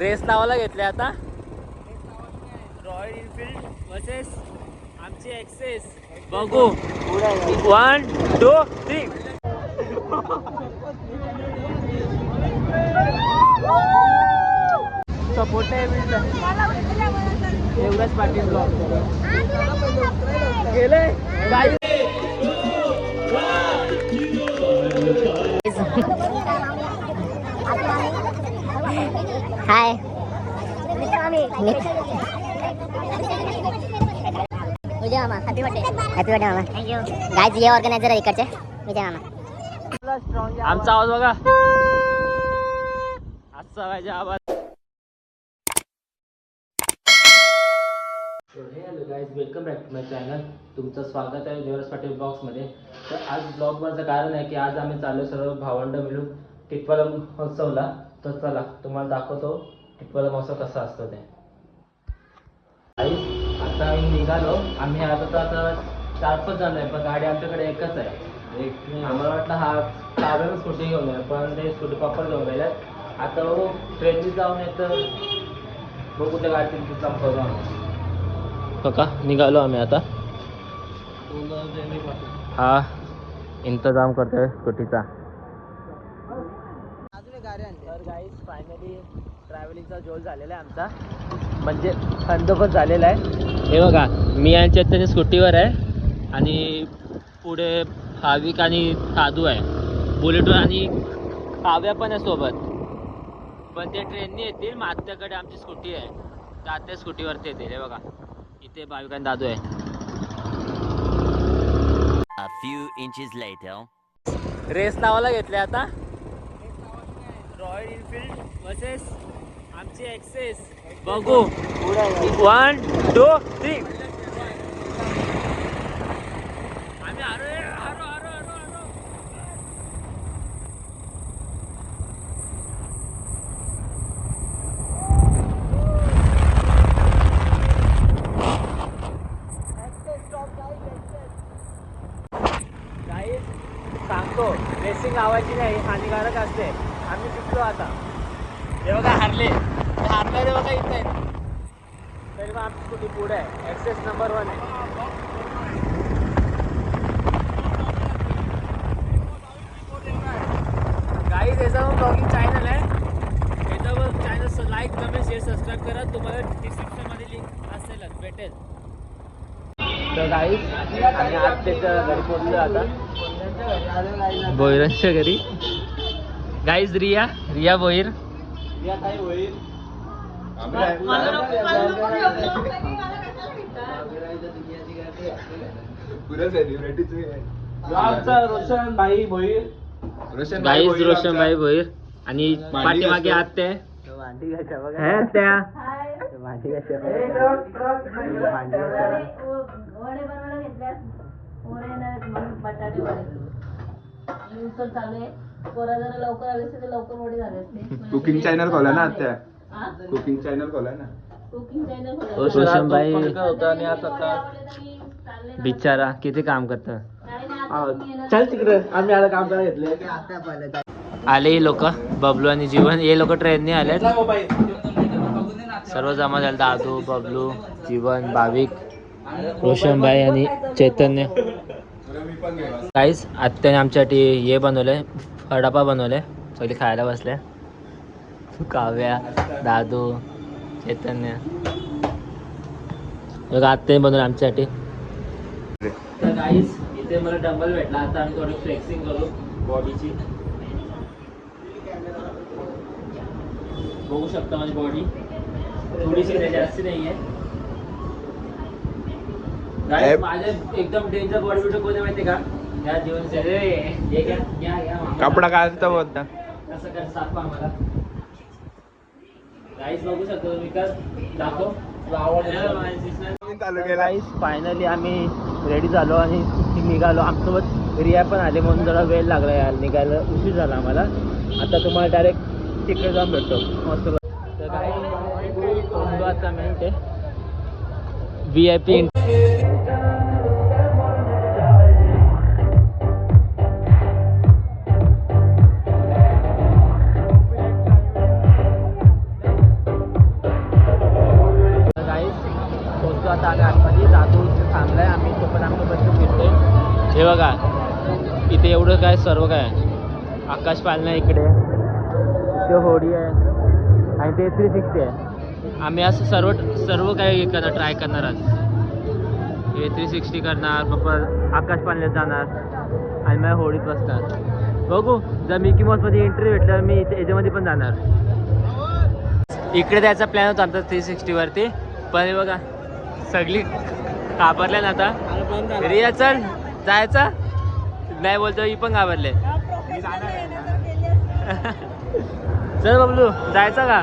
Race लावायला घेतले आता. रॉयल इनफिल्ड वर्सेस आमची एक्सेस बघू. वन टू थ्री सपोर्ट आहे एवढंच पाटील गेले हाय विजय मामा हॅपी बर्थडे हॅपी बर्थडे मामा थँक्यू गायज ये ऑर्गनायझर आहे इकडचे. विजय मामा आमचा आवाज बघा. आजचा पाहिजे आवाज? Hello guys welcome back to my channel तुमचं स्वागत आहे देवराज पाटील ब्लॉग्समध्ये तर आज ब्लॉगवरचं कारण आहे की आज आम्ही चालू सर्व भावंड मिळून टिटवाला महोत्सवला तर चला तुम्हाला दाखवतो टिटवाला महोत्सव कसा असतो ते. आता आम्ही निघालो. आम्ही आता तर आता चार पाच जण आहे पण गाडी आमच्याकडे एकच आहे. एक आम्हाला वाटलं हा चालून स्कूटी घेऊन आहे पण ते स्कूटी प्रॉपर घेऊन गेले. आता बघू ट्रेननी जाऊन येतं बघू कुठल्या गाडीत तिथं करू आम्ही. बघा निघालो आम्ही आता. हा इंतजाम करतोय स्कूटीचा तर गाईज फायनली ट्रॅव्हलिंगचा जोल झालेला आहे आमचा. म्हणजे बंदोबस्त झालेला आहे. हे बघा मी आणि चैतन्य स्कूटीवर आहे आणि पुढे भाविक आणि साधू आहे. बुलेटवर आणि काव्या पण आहे सोबत. पण ते ट्रेननी येतील मग आत्याकडे आमची स्कूटी आहे. तर आत्या स्कूटीवरती येतील हे बघा. इथे भाविक आणि दादू आहे. A few inches later. Race लावायला घेतले आता. रॉयल इनफिल्ड वर्सेस आमची एक्सेस बघू. वन टू थ्री आम्ही हारो रे, हारो हारो हारो हारो काही सांगतो. रेसिंग लावायची नाही हानिकारक असते. आम्ही चुकलो आता. हे बघा हारले. ते हारणारे बघा इथे. आहेत. तरी मग आमची स्कूटी पुढे आहे? एक्सेस नंबर वन आहे. काही त्याच्यावर ब्लॉगिंग चॅनल आहे. त्याच्यावर channel like comment share subscribe करा. तुम्हाला डिस्क्रिप्शनमध्ये लिंक असेलच भेटेल. तर गाईस आणि आज त्याच्या घरी पोहोचलो आता. बोईरांच्या घरी. गाईज रिया रिया बोईर रोशन भाई भोईर गाईज रोशन भाई बोईर आणि पाठीमागे. हे बनवायला घेतल्यास. नाही म्हणून बटाटे पोरा जरा लवकर आले असते तर लवकर वडे झाले असते. कुकिंग चॅनल खोला ना आत्या. हा? कुकिंग चॅनल खोला ना. कुकिंग चॅनल ओ रोशन भाई आणि आता बिचारा किती काम करत? चल तिकडे. आम्ही आता काम करायला घेतले आले ही लोक बबलू आणि जीवन. हे लोक ट्रेनने आले सर्व जमा झाले दादू बबलू जीवन भाविक रोशनभाई आणि चैतन्य. काहीच आत्याने आमच्यासाठी हे बनवलंय. फडापा बनवले. सगळे खायला बसले. काव्या दादू चैतन्य. बघा आत्याने बनवलं आमच्यासाठी. तर काहीच इथे मला डंबल भेटला. आता आम्ही थोडी फ्लेक्सिंग करू. बॉडीची बघू शकता माझी बॉडी थोडीशी जास्त नाही आहे Guys, माझे एकदम डेंजर बॉडी बिल्डर कोणी माहिती का? हे. कपडा घालता बोलता कसं कर साफ आम्हाला गाईस बघू शकतो तुम्ही का? दाखव. चालू केला गाईस फायनली आम्ही रेडी झालो आणि निघालो. आमच्यासोबत रिया पण आले म्हणून जरा वेळ लागला यार. निघायला उशीर झाला आम्हाला. आता तुम्हाला डायरेक्ट तिकडे जाऊन भेटतो. मस्त. तर महत्त्वाचा मिनिट आहे व्ही आय पी आता आलं आतमध्ये. जातो थांबलाय. आम्ही तोपर्यंत बसून फिरतोय. हे बघा इथे एवढं काय सर्व काय? आकाश पालना इकडे. ते होडी आहे. आणि ते थ्री सिक्स्टी आहे. आम्ही असं सर्व सर्व काही करणार ट्राय करणार आज. हे थ्री सिक्स्टी करणार पप्पा आकाश पालण्यात जाणार. आणि मला होडीत बसणार. बघू जर मिकी मॉसमध्ये एंट्री भेटलं मी इथे याच्यामध्ये पण जाणार. इकडे द्यायचा प्लॅन होता आमचा थ्री सिक्स्टीवरती पण बघा सगळी घाबरल्या ना आता. रिया चल. जायचा नाही बोलतो ही पण घाबरले. चल बबलू जायचा का.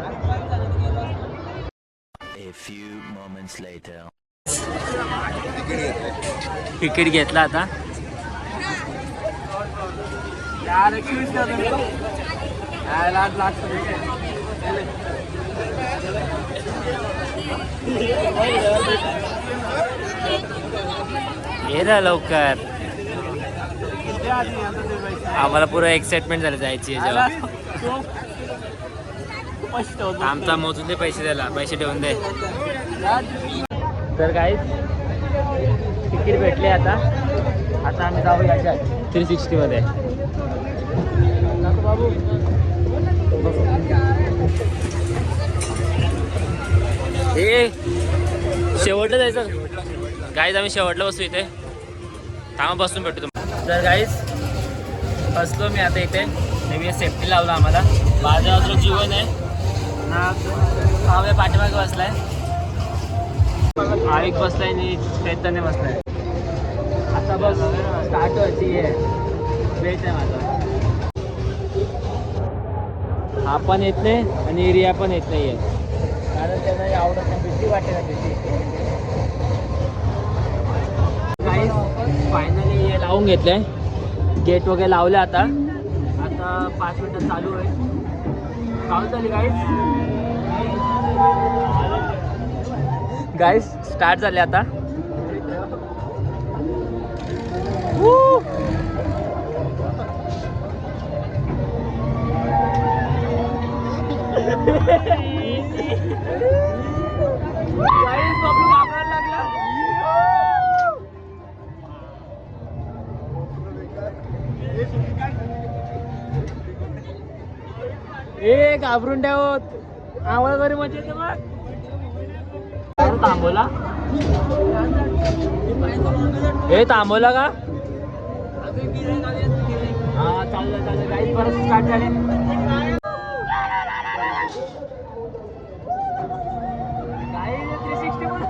तिकीट घेतला आता. ना लवकर. आम्हाला पुरं एक्साइटमेंट झालं जायची आमचा मोजून दे पैसे द्यायला पैसे ठेवून दे. तर काहीच तिकीट भेटले आता. आता आम्ही जाऊ याच्यात. थ्री सिक्स्टीमध्ये बाबू हे शेवटलं जायचं. गाईज आम्ही शेवटला बसू इथे. थांबा बसून भेटू तुम्हाला. तर गाईज बसलो मी आता इथे. नेहमी सेफ्टी लावला आम्हाला. माझ्या बाजूला जीवन आहे. ना हा पाठीमागे बसलाय. आईक बसलाय आणि चैतन्य बसलाय. आता बस स्टार्ट व्हायची आहे वेट आहे माझा. हा पण येत नाही आणि एरिया पण येत नाही आहे कारण त्यांना आवडत नाही भीती वाटते ना भीती. फायनली हे लावून घेतलंय. गेट वगैरे लावले आता. आता पाच मिनटं चालू आहे चालू झाली गाईस गाईस स्टार्ट झाले आता. ए घाबरून ठेवत आम्हाला बरी मजा येते मग थांबवला? ए थांबवला का? हा चाललं चाललं. परत स्टार्ट झाले. Guys, 360 वर.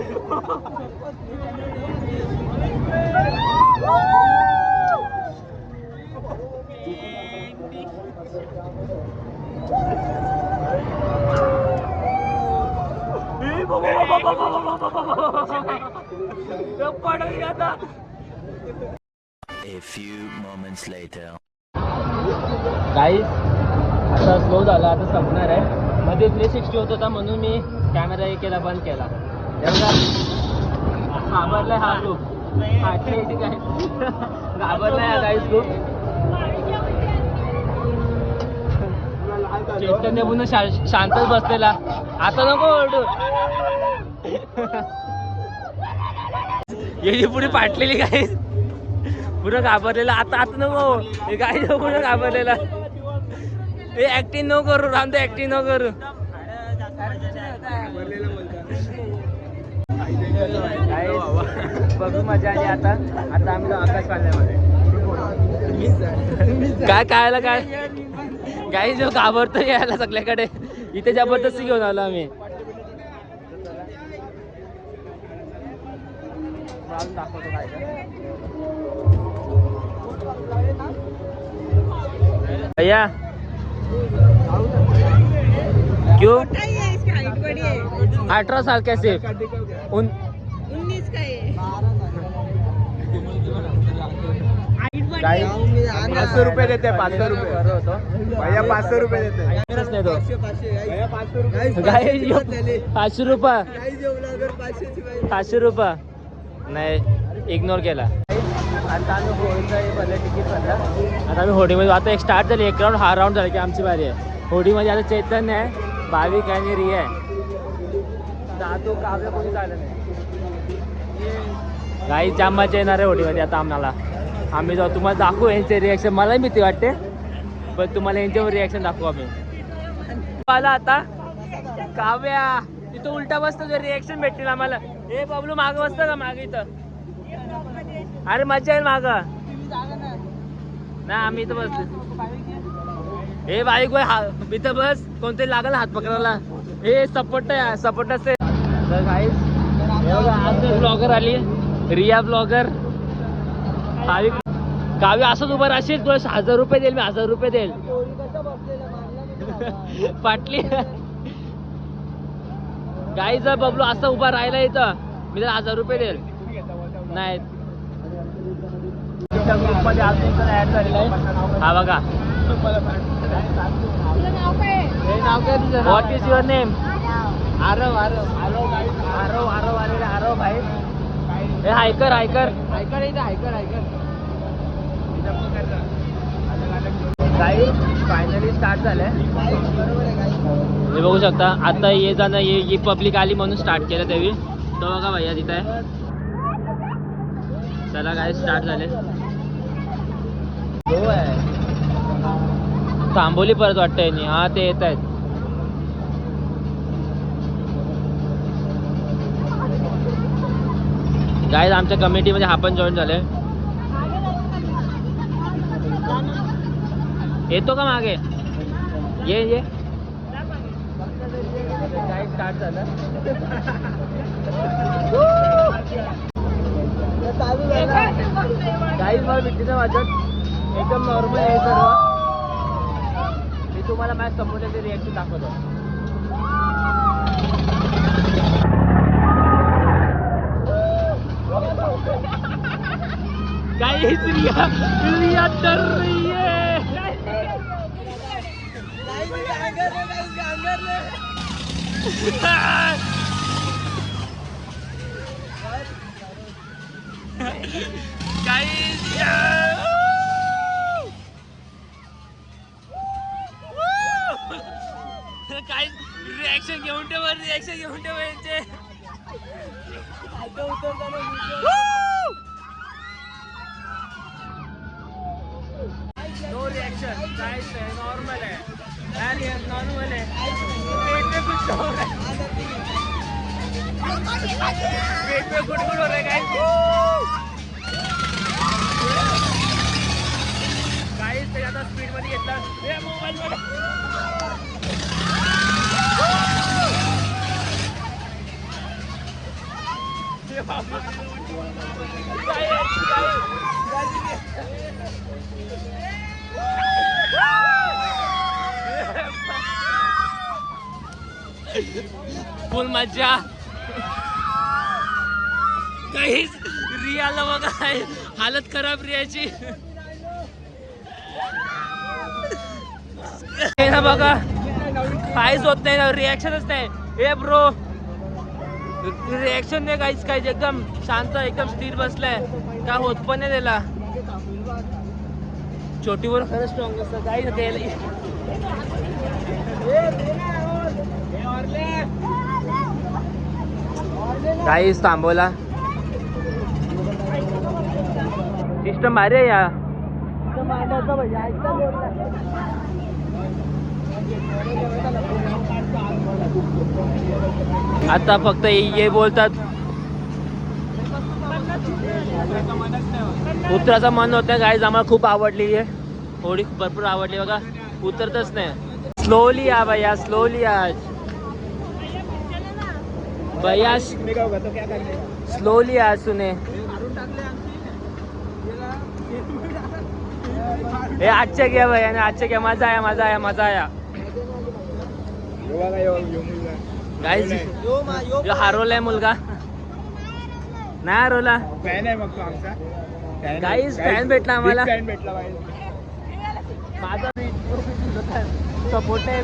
ए, बाबा, बाबा, बाबा, बाबा, बाबा, बाबा, बाबा. पडली आता A few moments later. Guys आता स्लो झाला आता संपणार आहे. मध्ये थ्री सिक्स्टी होत होता म्हणून मी कॅमेरा हे केला बंद केला. घाबरलाय हा खूप घाबरलाय हा गाईज खूप चैतन्य पुन्हा शा- शांतच बसलेला. आता नको ओरडू. याची पुढे पाटलेली काय पुढं घाबरलेला. आता आता नको. हे काय पुढं घाबरलेला. हे ऍक्टिंग नको करू राम ऍक्टिंग नको करू. बघू मजा आली आता. आता आम्ही आकाश पाण्यामध्ये काय कायला काय? काही जो घाबरतो यायला सगळ्याकडे. इथे जबरदस्ती घेऊन आलो आम्ही. भैया. क्यों अठारह साल कैसे उन पाचशे रुपये देते पाचशे रुपये. भैया पाचशे रुपये देते. भैया पाचशे रुपये. काय पाचशे रुपये पाचशे रुपये. नाही इग्नोर केला. आता आम्ही हे भरलं तिकीट भरलं. आता आम्ही होडीमध्ये आता एक स्टार्ट झाली एक राऊंड हा राऊंड झाला की आमची बारी आहे. होडीमध्ये आता चैतन्य आहे भाविक आणि रिया आहे. दादू काव्य कोणी चाललं नाही. काही जाम मजा येणार आहे होडीमध्ये आता आम्हाला. आम्ही जाऊ तुम्हाला दाखवू यांचे रिॲक्शन मलाही भीती वाटते पण तुम्हाला यांच्यावर रिॲक्शन दाखवू आम्ही. आला आता काव्या तिथं उलटा बसतो रिॲक्शन भेटतील आम्हाला. हे बाबलू माग बसतं का माग इथं? अरे मजा येईल माग. नाही आम्ही इथं बसलो. हे बाईक बाई हा इथं बस. कोणतरी लागल हात पकडायला. हे सपोर्ट सपोर्ट असते. तर guys, ब्लॉगर आली. रिया ब्लॉगर गावी काव्य असंच उभं राहशील तुला हजार रुपये देईल मी हजार रुपये देईल पाटली गाई जर बबलू असं उभा राहिला इथं मी त्याला हजार रुपये देईल नाही हा बघा हे what is your name Aarav Aarav Aarav Aarav Aarav आलेला आरव भाई हे hiker hiker hiker hiker hiker काही फायनली स्टार्ट झालंय हे बघू शकता आता ये जाणं ये ये पब्लिक आली म्हणून स्टार्ट केलं त्यावेळी तो बघा भैया तिथं आहे. चला काय स्टार्ट झाले. हो आहे. तांबोली परत वाटतं यांनी. हा ते येत आहेत. गाईज आमच्या कमिटीमध्ये हा पण जॉईन झाले येतो का मागे? ये ये. स्टार्ट झालं मला एकदम नॉर्मल आहे सर्व. मी तुम्हाला मॅच संपवण्याचे रिॲक्शन दाखवतो. गाईज रिया रिया डर रही है. काय रिॲक्शन घेऊन ठेवा रिॲक्शन घेऊन ठेव यांचे. नो मजा काहीच रियाला बघा. हालत खराब रियाची. ना बघा. काहीच होत नाही ना रिॲक्शनच नाही. ए ब्रो रिॲक्शन नाही काहीच काहीच. एकदम शांत एकदम स्थिर बसलाय. काय होत पण नाही त्याला. छोटीवर खरंच स्ट्रॉंग असतं काही काहीच थांबवला सिस्टम भारी आहे या आता फक्त ये बोलतात. उतराचं मन होतं. गाईज आम्हाला खूप आवडली आहे. थोडी भरपूर आवडली बघा उतरतच नाही. स्लोली या बाया स्लोली आज. भैया स्लोली आज सुने। हे आजच्या घ्या भैया आजच्या घ्या. मज़ा आया मज़ा आया मज़ा आया. गाईज जो हरवलाय मुलगा. नाही हरवला फॅन तो आमचा Guys, भेटला आम्हाला. फॅन भेटला पाहिजे माझा सपोर्ट आहे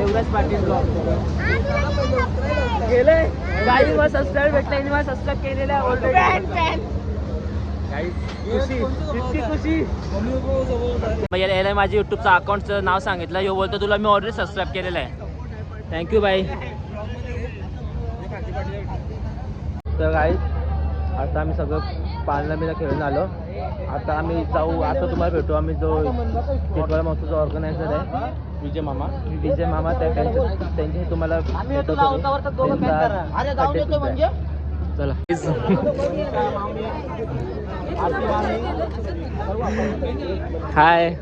एवढाच पाटील सबस्क्राईब सबस्क्राईब केलेला ऑलरेडी याला याला माझ्या युट्यूबचं अकाउंटचं नाव सांगितलं. यो बोलतो तुला मी ऑलरेडी सबस्क्राईब केलेलं आहे. थँक्यू बाई तर काही आता आम्ही सगळं पालना बिना खेळून आलो. आता आम्ही जाऊ आता तुम्हाला भेटू. आम्ही जो टिटवाळा महोत्सवचा ऑर्गनायझर आहे विजय मामा. विजय मामा त्या त्यांच्या त्यांचे तुम्हाला भेटवतो मी. त्यांचा birthday सुद्धा आहे. चला. हाय.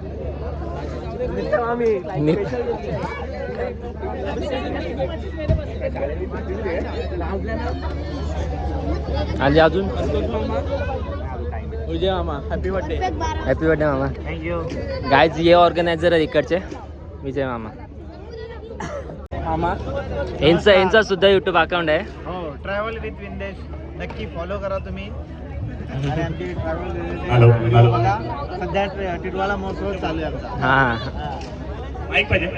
आणि अजून? विजय मामा हॅपी बर्थडे हॅपी बर्थडे मामा. थँक्यू गायज ये ऑर्गनायझर आहे इकडचे. विजय मामा. मामा. यांचा यांचा सुद्धा युट्यूब अकाउंट आहे. हो ट्रॅव्हल विथ विंदेश नक्की फॉलो करा तुम्ही. आणि आमची ट्रॅव्हल हॅलो, हॅलो. बघा सध्या टिटवाळा महोत्सव चालू आहे आमचा. हा. माईक पाहिजे.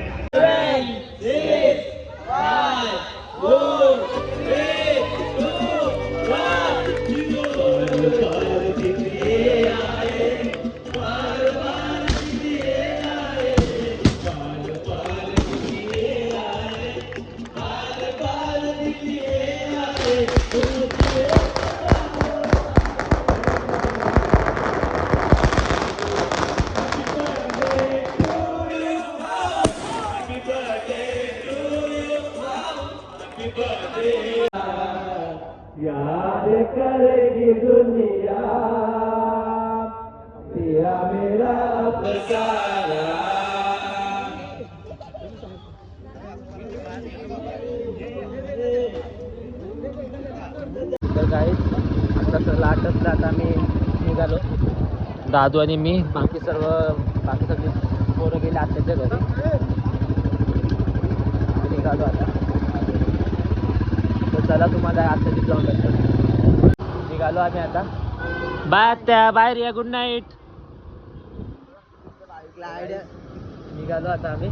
काही आता सगळं आटपलं आता आम्ही निघालो. दादू आणि मी. बाकी सर्व बाकी सगळी पोरं गेले आत्याच्या घरी. निघालो आता. तर चला तुम्हाला आत्याची जाऊन भेटतो निघालो आम्ही आता. बाय आत्या बाय रिया गुड नाईट निघालो आता आम्ही.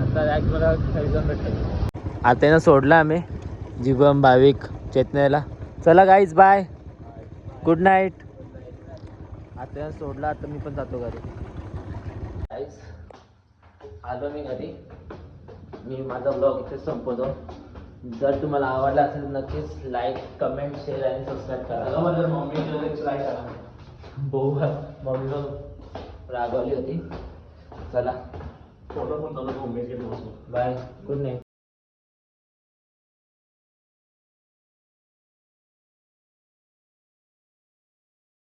आता एक मला घरी जाऊन भेटतो आत्यानं सोडलं आम्ही. जिगम भाविक. चेतनेला. चला गाईज बाय गुड नाईट आता सोडला आता मी पण जातो घरी. गाईज आलो मी घरी. मी माझा ब्लॉग इथे संपवतो. जर तुम्हाला आवडला असेल तर नक्कीच लाईक कमेंट शेअर आणि सबस्क्राईब करा. भाऊ मम्मी रागवली होती. चला. फोटो पण बाय गुड नाईट